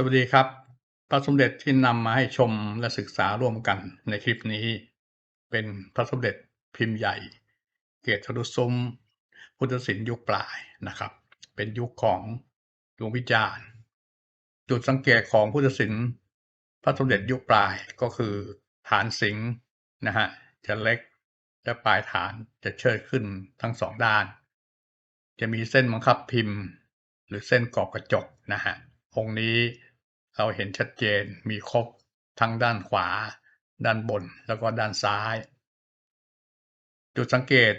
สวัสดีครับ พระสมเด็จที่นำมาให้ชมและศึกษาร่วมกันในคลิปนี้ เป็นพระสมเด็จพิมพ์ใหญ่ เกตทรุซุ้มพุทธศิลป์ยุคปลายนะครับ เป็นยุคของหลวงวิจารณ์ จุดสังเกตของพุทธศิลป์พระสมเด็จยุคปลายก็คือฐานสิงห์นะฮะจะเล็กและปลายฐานจะเชิดขึ้นทั้งสองด้าน จะมีเส้นบังคับพิมพ์ หรือเส้นกรอบกระจกนะฮะองค์นี้ เราเห็นชัดเจนมีครบทั้งด้านขวา ด้านบนแล้วก็ด้านซ้าย จุดสังเกต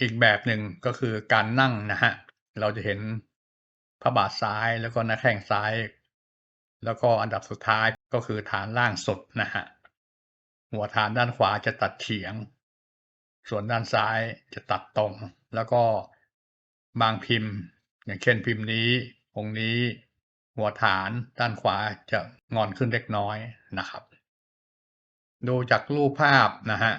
อีกแบบหนึ่งก็คือการนั่งนะฮะเราจะเห็นพระบาทซ้ายแล้วก็หน้าแข้งซ้าย แล้วก็อันดับสุดท้ายก็คือฐานล่างสุดนะฮะหัวฐานด้านขวาจะตัดเฉียง ส่วนด้านซ้ายจะตัดตรง แล้วก็บางพิมพ์ อย่างเช่นพิมพ์นี้องค์นี้ หัวฐานด้านขวาจะงอนขึ้นเล็กน้อยนะครับ ดูจากรูปภาพนะฮะ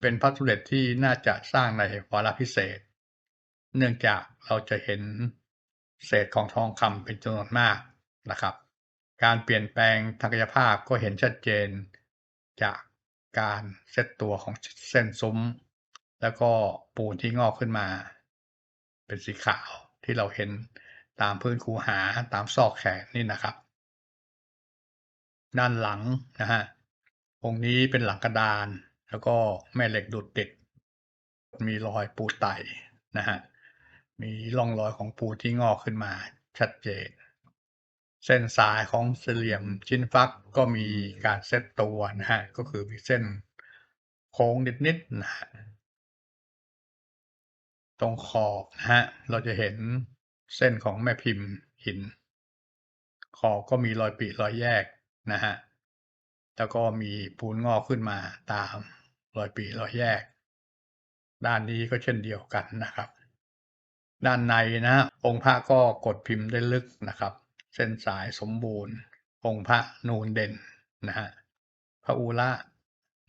เป็นพระสมเด็จที่น่าจะสร้างในวาระพิเศษ เนื่องจากเราจะเห็นเศษของทองคำเป็นจำนวนมากนะครับ การเปลี่ยนแปลงทางกายภาพก็เห็นชัดเจน จากการเซตตัวของเส้นซุ้ม แล้วก็ปูนที่งอกขึ้นมา เป็นสีขาวที่เราเห็น ตามพื้นคูหาตามซอกแขนนี่นะครับ ด้านหลังนะฮะองค์นี้เป็นหลังกระดาน แล้วก็แม่เหล็กดูดติด มีรอยปูไตนะฮะมีร่องรอยของปูที่งอกขึ้นมาชัดเจน เส้นสายของเสลี่ยมชิ้นฟักก็มีการเซตตัวนะฮะก็คือมีเส้นโค้งนิดๆนะฮะตรงขอบนะฮะเราจะเห็น เส้นของแม่พิมพ์หินขอก็มีรอยปีรอยแยกนะฮะ แล้วก็มีปูนงอกขึ้นมาตามรอยปีรอยแยก ด้านนี้ก็เช่นเดียวกันนะครับ ด้านในนะองค์พระก็กดพิมพ์ได้ลึกนะครับ เส้นสายสมบูรณ์ องค์พระนูนเด่นนะฮะพระอุระ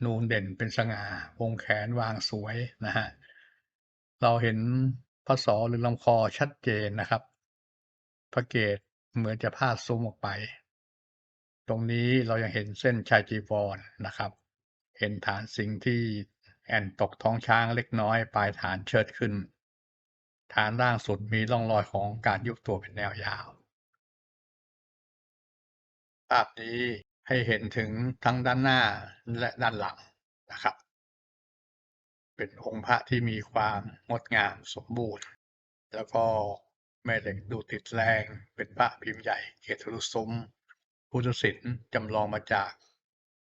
นูนเด่นเป็นสง่าวงแขนวางสวยนะฮะเราเห็น พระศอหรือลำคอชัดเจนนะครับ พระเกศเหมือนจะพาดซุ้มออกไป ตรงนี้เรายังเห็นเส้นชายจีวรนะครับ เห็นฐานสิ่งที่แอนตกท้องช้างเล็กน้อยปลายฐานเชิดขึ้น ฐานล่างสุดมีร่องรอยของการยุบตัวเป็นแนวยาว ภาพนี้ให้เห็นถึงทั้งด้านหน้าและด้านหลังนะครับ เป็นองค์พระที่มีความงดงามสมบูรณ์ แล้วก็แม่เหล็กดูติดแรงเป็นพระพิมพ์ใหญ่เกตรุซุ้มพุทธศิลป์จำลองมาจาก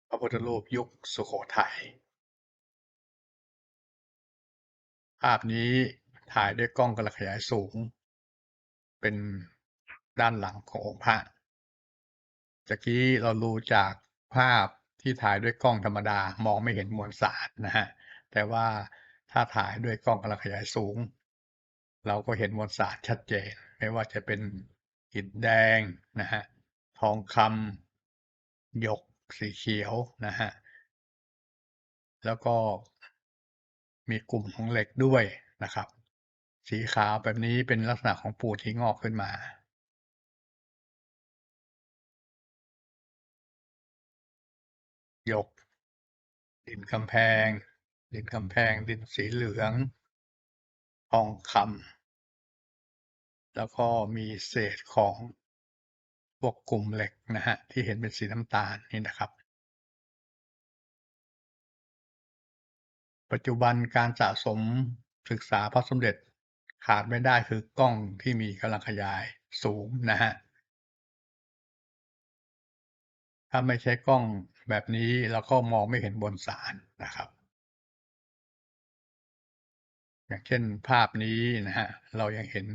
พระพุทธรูปยุคสุโขทัยภาพนี้ถ่ายด้วยกล้องกระขยายสูง เป็นด้านหลังขององค์พระจากกี้เรารู้จากภาพที่ถ่ายด้วยกล้องธรรมดามองไม่เห็นมวลสารนะฮะ แต่ว่าถ้าถ่ายด้วยกล้องกำลังขยายสูง เราก็เห็นมวลสารชัดเจน ไม่ว่าจะเป็นหินแดงนะฮะทองคำหยกสีเขียวนะฮะแล้วก็มีกลุ่มของเหล็กด้วยนะครับ สีขาวแบบนี้เป็นลักษณะของปูที่งอกขึ้นมาหยกดินกำแพง ดินกำแพงดินสีเหลืองทองคำแล้วก็มีเศษของพวกกลุ่มเหล็กนะฮะที่เห็นเป็นสีน้ำตาลนี่นะครับ ปัจจุบันการสะสมศึกษาพระสมเด็จขาดไม่ได้คือกล้องที่มีกำลังขยายสูงนะฮะถ้าไม่ใช้กล้องแบบนี้เราก็มองไม่เห็นบนสารนะครับ อย่างเช่นภาพนี้นะฮะเรายังเห็น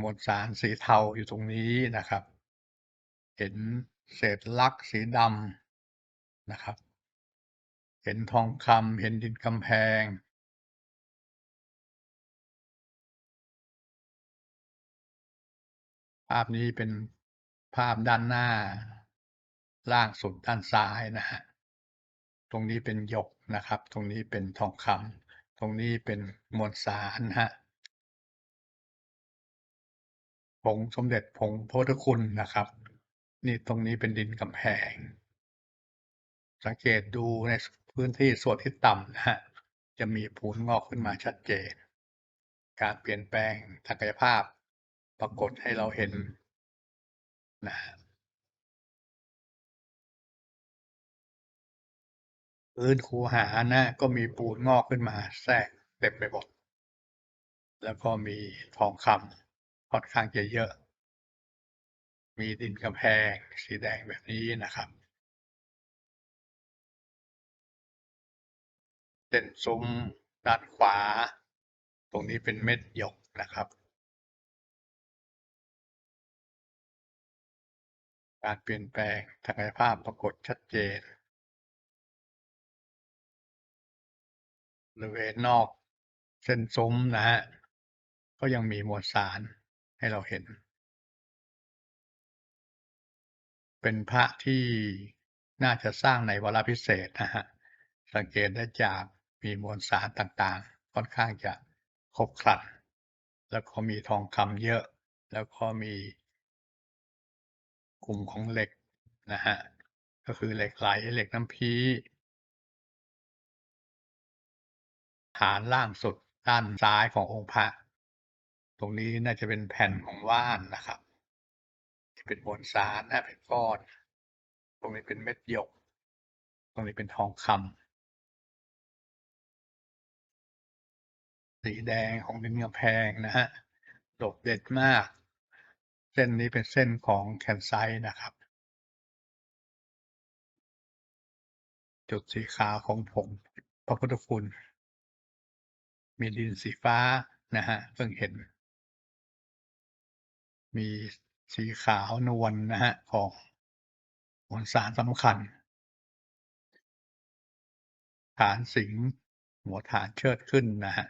มวลสารสีเทาอยู่ตรงนี้นะครับ เห็นเศษลักสีดำนะครับ เห็นทองคำเห็นดินกำแพง ภาพนี้เป็นภาพด้านหน้า ล่างสุดด้านซ้ายนะฮะ ตรงนี้เป็นหยกนะครับ ตรงนี้เป็นทองคำ ตรงนี้เป็นมวลสารฮะผงสมเด็จผงพระพุทธคุณนะครับ นี่ตรงนี้เป็นดินกำแพง สังเกตดูในพื้นที่ส่วนที่ต่ำนะฮะจะมีปูนงอกขึ้นมาชัดเจน การเปลี่ยนแปลงทางกายภาพปรากฏให้เราเห็นนะ พื้นคูหานะก็มีปูนงอกขึ้นมาแทรกเต็มไปหมดแล้วก็มีทองคำค่อนข้างจะเยอะ มีดินกำแพงสีแดงแบบนี้นะครับเส้นซุ้มด้านขวา ตรงนี้เป็นเม็ดหยกนะครับ การเปลี่ยนแปลงทางกายภาพปรากฏชัดเจน บริเวณนอกเส้นซุ้มนะฮะก็ยังมีมวลสารให้เราเห็น เป็นพระที่น่าจะสร้างในวาระพิเศษนะฮะสังเกตได้จากมีมวลสารต่างๆ ค่อนข้างจะครบครันแล้วก็มีทองคำเยอะ แล้วก็มีกลุ่มของเหล็กนะฮะก็คือเหล็กไหลเหล็กน้ำพี ฐานล่างสุดด้านซ้ายขององค์พระ ตรงนี้น่าจะเป็นแผ่นของว่านนะครับ ที่เป็นมวลสารนะเป็นก้อน ตรงนี้เป็นเม็ดหยก ตรงนี้เป็นทองคำสีแดงของดินกำแพงนะฮะโดดเด่นมาก เส้นนี้เป็นเส้นของแคนไซนะครับ จุดสีขาวของผงพระพุทธคุณ มีดินสีฟ้านะฮะเพิ่งเห็น มีสีขาวนวลนะฮะของมวลสารสำคัญ ฐานสิงห์หัวฐานเชิดขึ้นนะฮะ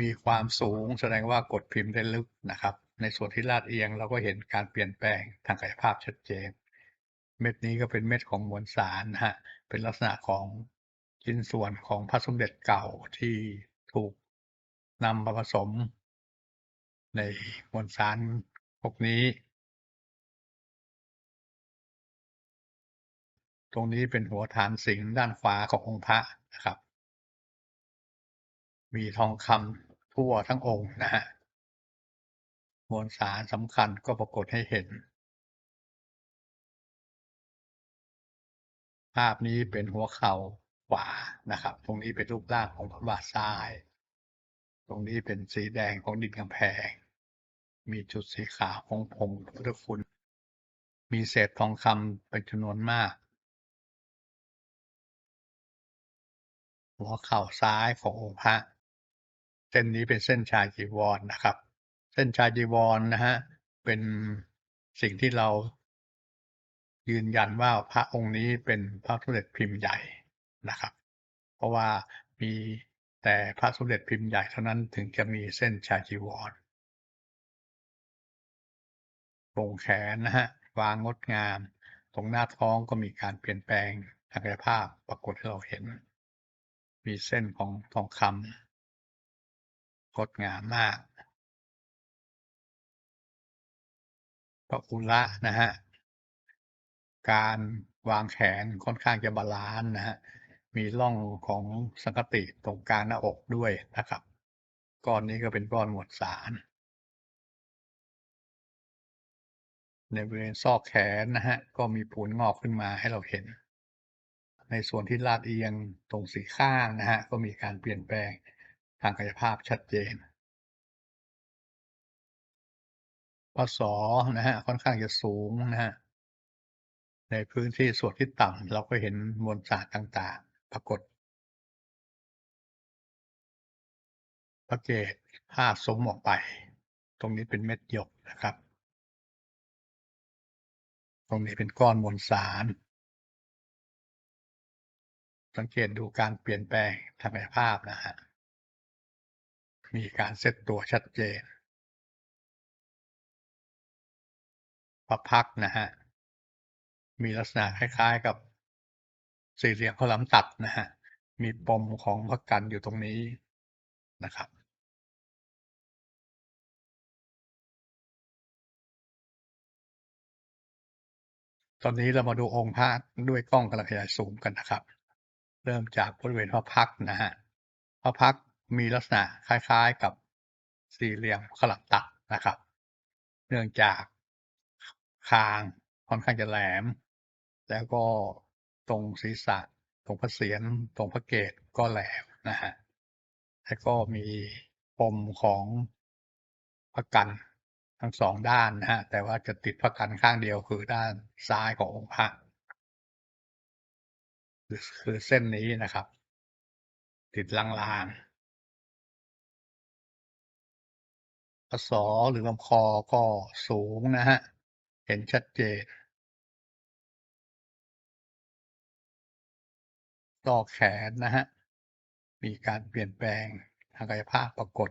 มีความสูงแสดงว่ากดพิมพ์ได้ลึกนะครับ ในส่วนที่ลาดเอียงเราก็เห็นการเปลี่ยนแปลงทางกายภาพชัดเจน เม็ดนี้ก็เป็นเม็ดของมวลสารนะฮะเป็นลักษณะของชิ้นส่วนของพระสมเด็จเก่าที่ ถูกนำมาผสม ในมวลสารพวกนี้ ตรงนี้เป็นหัวฐานสิงด้านขวาขององค์พระนะครับ มีทองคำทั่วทั้งองค์นะฮะมวลสารสำคัญก็ปรากฏให้เห็น ภาพนี้เป็นหัวเข่า ขวานะครับ ตรงนี้เป็นรูปร่างของพระบาทซ้าย ตรงนี้เป็นสีแดงของดินกำแพง มีจุดสีขาวของผงพุทธคุณ มีเศษทองคำเป็นจำนวนมาก หัวเข่าซ้ายขององค์พระ เส้นนี้เป็นเส้นชายจีวรนนะครับ เส้นชายจีวรนนะฮะ เป็นสิ่งที่เรายืนยันว่าพระองค์นี้เป็นพระสมเด็จพิมพ์ใหญ่ นะครับ เพราะว่ามีแต่พระสมเด็จพิมพ์ใหญ่เท่านั้นถึงจะมีเส้นชาจีวรโปร่งแขนนะฮะวางงดงาม ตรงหน้าท้องก็มีการเปลี่ยนแปลงทางกายภาพปรากฏให้เราเห็น มีเส้นของทองคำงดงามมากพระอุระนะฮะการวางแขนค่อนข้างจะบาลานซ์นะฮะ มีร่องของสังคติตรงกลางหน้าอกด้วยนะครับ ก้อนนี้ก็เป็นก้อนมวลสาร ในบริเวณซอกแขนนะฮะ ก็มีปูนงอกขึ้นมาให้เราเห็น ในส่วนที่ลาดเอียงตรงสีข้างนะฮะ ก็มีการเปลี่ยนแปลงทางกายภาพชัดเจนพศนะฮะค่อนข้างจะสูงนะฮะในพื้นที่ส่วนที่ต่ำเราก็เห็นมวลสารต่าง ปรากฏ พระเกศผ้าซุ้มออกไป ตรงนี้เป็นเม็ดหยกนะครับ ตรงนี้เป็นก้อนมวลสาร สังเกตดูการเปลี่ยนแปลงทางกายภาพนะฮะ มีการเซตตัวชัดเจนพระพักนะฮะ มีลักษณะคล้าย ๆ กับ สี่เหลี่ยมข้าลามตัดนะฮะมีปมของพักกันอยู่ตรงนี้นะครับตอนนี้เรามาดูองค์พระด้วยกล้องกำลัขยายสูงกันนะครับ เริ่มจากบริเวณพระพักนะฮะพระพักมีลักษณะคล้ายๆกับสี่เหลี่ยมขลับตัดนะครับ เนื่องจากคางค่อนข้างจะแหลม แล้วก็ ตรงศีรษะ ตรงพระเศียรตรงพระเกศก็แหลมนะฮะแล้วก็มีปมของพระกันทั้งสองด้านนะฮะ แต่ว่าจะติดพระกันข้างเดียวคือด้านซ้ายขององค์พระคือเส้นนี้นะครับ ติดลางๆพศหรือลำคอก็สูงนะฮะ เห็นชัดเจน ซอแขนนะฮะ มีการเปลี่ยนแปลงทางกายภาพปรากฏ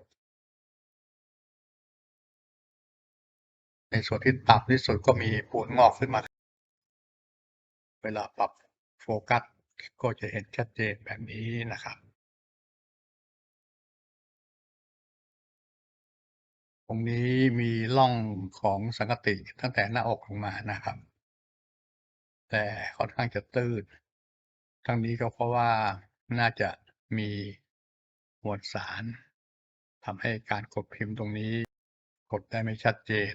ในส่วนที่ต่ำที่สุดก็มีปูนงอกขึ้นมา เวลาปรับโฟกัสก็จะเห็นชัดเจนแบบนี้นะครับตรงนี้มีร่องของสังกติตั้งแต่หน้าอกลงมานะครับ แต่ค่อนข้างจะตื้น ทั้งนี้ก็เพราะว่าน่าจะมีมวลสารทำให้การกดพิมพ์ตรงนี้ กดได้ไม่ชัดเจน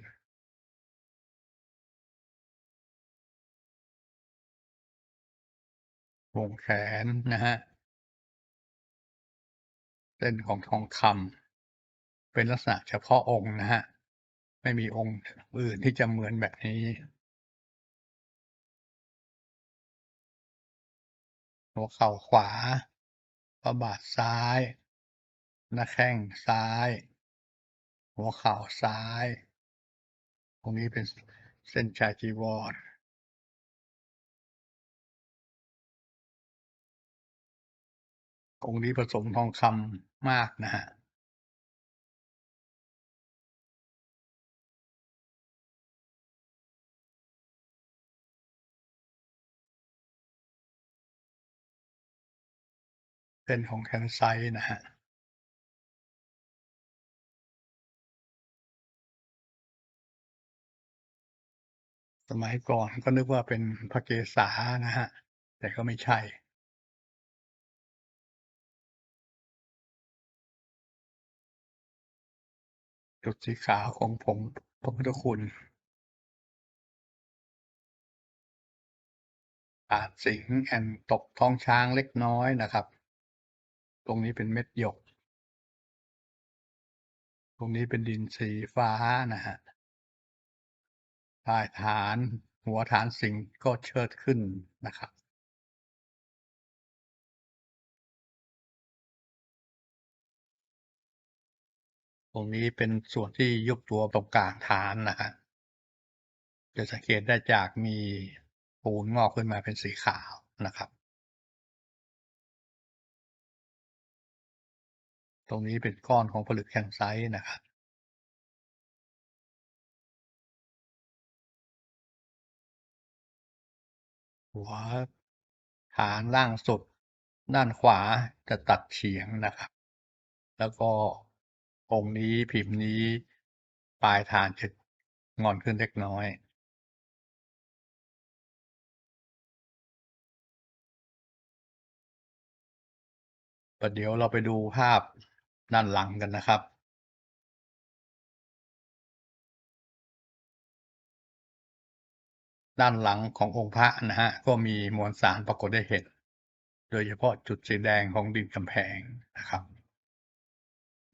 วงแขนนะฮะเส้นของทองคำเป็นลักษณะเฉพาะองค์นะฮะ ไม่มีองค์อื่นที่จะเหมือนแบบนี้ หัวเข่าขวาพระบาทซ้าย หน้าแข้งซ้าย หัวเข่าซ้าย ตรงนี้เป็นเส้นชายจีวรองค์นี้ผสมทองคำมากนะฮะ ส้นของแคนไซต์นะฮะสมัยก่อนก็นึกว่าเป็นพระเกศานะฮะ แต่ก็ไม่ใช่จุดสีขาวของผงพระพุทธคุณอาจสิงแอนตกท้องช้างเล็กน้อยนะครับ รงนี้เป็นเม็ดหยก ตรงนี้เป็นดินสีฟ้านะฮะใต้ฐานหัวฐานสิงก็เชิดขึ้นนะครับตรงนี้เป็นส่วนที่ยุบตัวตรงกลางฐานนะฮะจะสังเกตได้จากมีปูนงอกขึ้นมาเป็นสีขาวนะครับ ตรงนี้เป็นก้อนของผลึกแคนไซต์นะครับหัวฐานล่างสุดด้านขวาจะตัดเฉียงนะครับ แล้วก็องค์นี้พิมพ์นี้ปลายฐานจะงอนขึ้นเล็กน้อย ประเดี๋ยวเราไปดูภาพ ด้านหลังกันนะครับด้านหลังขององค์พระนะฮะก็มีมวลสารปรากฏได้เห็น โดยเฉพาะจุดสีแดงของดินกำแพงนะครับ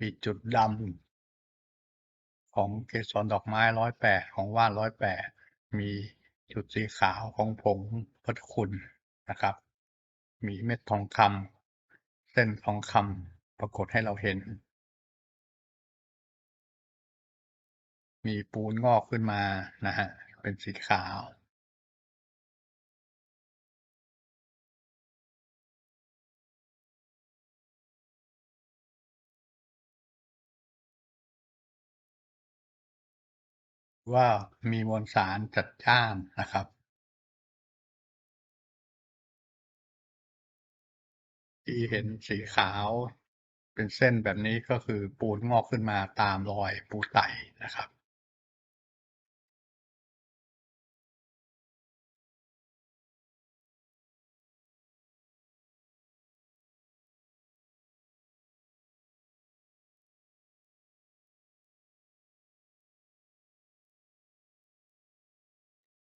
มีจุดดำของเกสรดอกไม้ร้อยแปดของว่านร้อยแปดมีจุดสีขาวของผงพุทธคุณนะครับ มีเม็ดทองคำเส้นทองคำ ปรากฏให้เราเห็น มีปูนงอกขึ้นมานะฮะ เป็นสีขาว ว่ามีมวลสารจัดจ้านนะครับที่เห็นสีขาว เป็นเส้นแบบนี้ก็คือปูนงอกขึ้นมาตามรอยปูไตนะครับ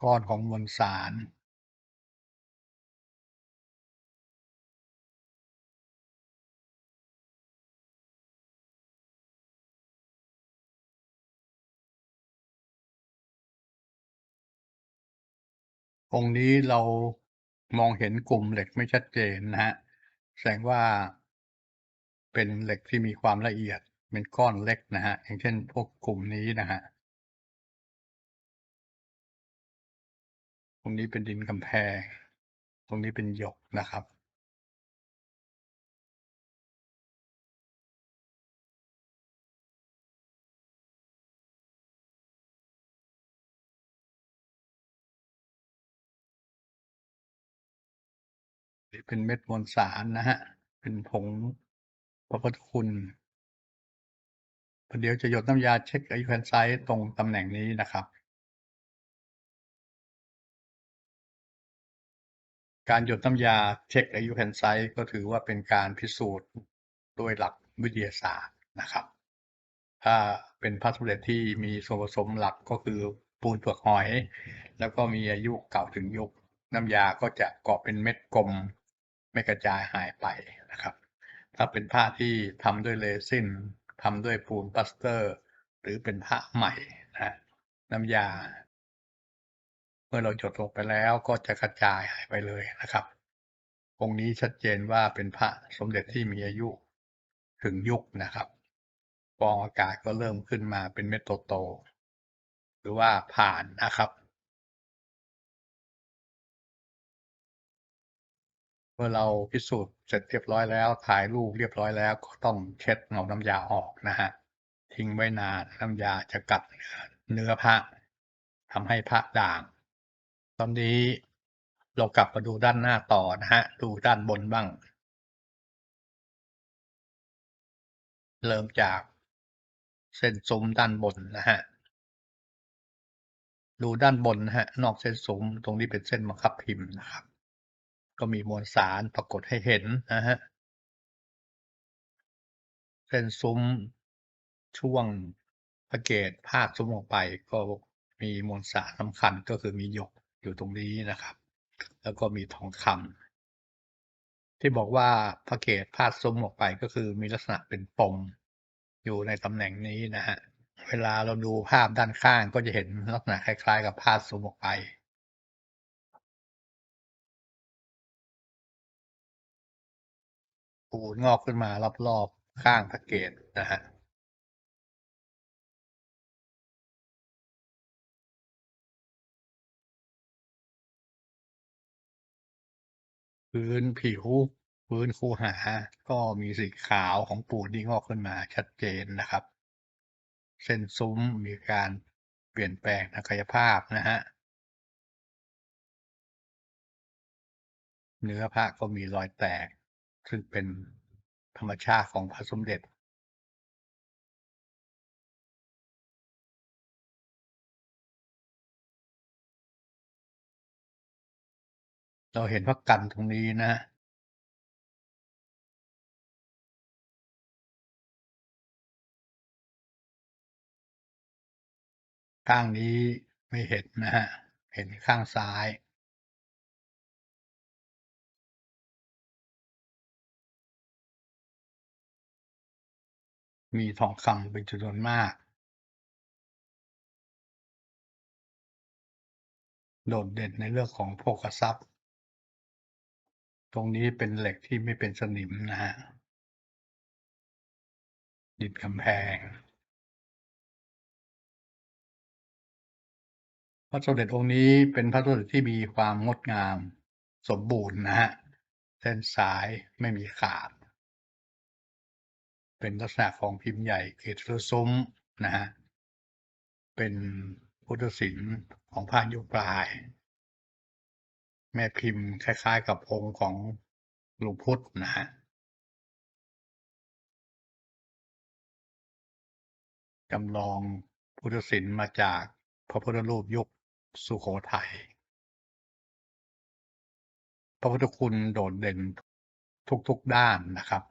ก้อนของมวลสาร องนี้เรามองเห็นกลุ่มเหล็กไม่ชัดเจนนะฮะ แสดงว่า เป็นเหล็กที่มีความละเอียด เป็นก้อนเล็กนะฮะ อย่างเช่นพวกกลุ่มนี้นะฮะตรงนี้เป็นดินกำแพง ตรงนี้เป็นหยกนะครับ นี่เป็นเม็ดมวลสารนะฮะ เป็นผงพระพุทธคุณเดี๋ยวจะหยดน้ำยาเช็คอายุแคนไซต์ตรงตำแหน่งนี้นะครับ การหยดน้ำยาเช็คอายุแคนไซต์ก็ถือว่าเป็นการพิสูจน์โดยหลักวิทยาศาสตร์นะครับ ถ้าเป็นพระสเด็จที่มีส่วนผสมหลักก็คือปูนเปลือกหอย แล้วก็มีอายุเก่าถึงยุคน้ำยาก็จะเกาะเป็นเม็ดกลม ไม่กระจายหายไปนะครับ ถ้าเป็นผ้าที่ทำด้วยเรซินทำด้วยปูนปลาสเตอร์ หรือเป็นผ้าใหม่นะน้ำยา เมื่อเราหยดลงไปแล้วก็จะกระจายหายไปเลยนะครับ องค์นี้ชัดเจนว่าเป็นพระสมเด็จที่มีอายุถึงยุคนะครับฟองอากาศก็เริ่มขึ้นมาเป็นเม็ดโตๆหรือว่าผ่านนะครับ มื่อเราพิสูจน์เสร็จเรียบร้อยแล้ว ถ่ายรูปเรียบร้อยแล้ว ก็ต้องเช็ดเงาน้ำยาออกนะฮะทิ้งไว้นานน้ำยาจะกัดเนื้อพระทำให้พระด่าง ตอนนี้เรากลับมาดูด้านหน้าต่อนะฮะ ดูด้านบนบ้าง เริ่มจากเส้นซุ้มด้านบนนะฮะ ดูด้านบนนะฮะ นอกเส้นซุ้มตรงนี้เป็นเส้นบังคับพิมพ์นะครับ ก็มีมวลสารปรากฏให้เห็นนะฮะเส้นซุ้มช่วงพระเกศพาดซุ้มออกไปก็มีมวลสารสำคัญก็คือมีหยกอยู่ตรงนี้นะครับ แล้วก็มีทองคำที่บอกว่าพระเกศพาดซุ้มออกไปก็คือมีลักษณะเป็นปมอยู่ในตำแหน่งนี้นะฮะเวลาเราดูภาพด้านข้างก็จะเห็นลักษณะคล้ายๆ กับพาดซุ้มออกไป ปูนงอกขึ้นมารอบๆข้างพระเกศนะฮะพื้นผิวพื้นคูหา ก็มีสีขาวของปูนที่งอกขึ้นมาชัดเจนนะครับ เส้นซุ้มมีการเปลี่ยนแปลงทางกายภาพนะฮะเนื้อพระก็มีรอยแตก ซึ่งเป็นธรรมชาติของพระสมเด็จเราเห็นพระกันตรงนี้นะ ข้างนี้ไม่เห็นนะฮะ เห็นข้างซ้าย มีทองคำเป็นจำนวนมาก โดดเด่นในเรื่องของโภคทรัพย์ ตรงนี้เป็นเหล็กที่ไม่เป็นสนิมนะฮะดินกำแพง พระสมเด็จองค์นี้เป็นพระสมเด็จที่มีความงดงามสมบูรณ์นะฮะ เส้นสายไม่มีขาด เป็นลักษณะของพิมพ์ใหญ่เกศซุ้มนะฮะเป็นพุทธศิลป์ของภาคยุคปลาย แม่พิมพ์คล้าย ๆ กับองค์ของหลวงพุทธนะฮะจำลองพุทธศิลป์มาจากพระพุทธรูปยุคสุโขทัย พระพุทธคุณโดดเด่นทุกๆด้านนะครับ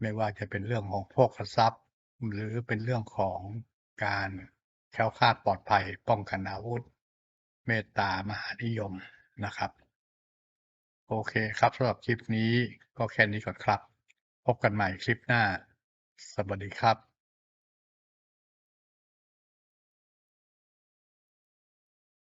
ไม่ว่าจะเป็นเรื่องของพวกทรัพย์ หรือเป็นเรื่องของการแคล้วคลาดปลอดภัยป้องกันอาวุธ เมตตามหานิยมนะครับ โอเคครับสำหรับคลิปนี้ก็แค่นี้ก่อนครับ พบกันใหม่คลิปหน้า สวัสดีครับ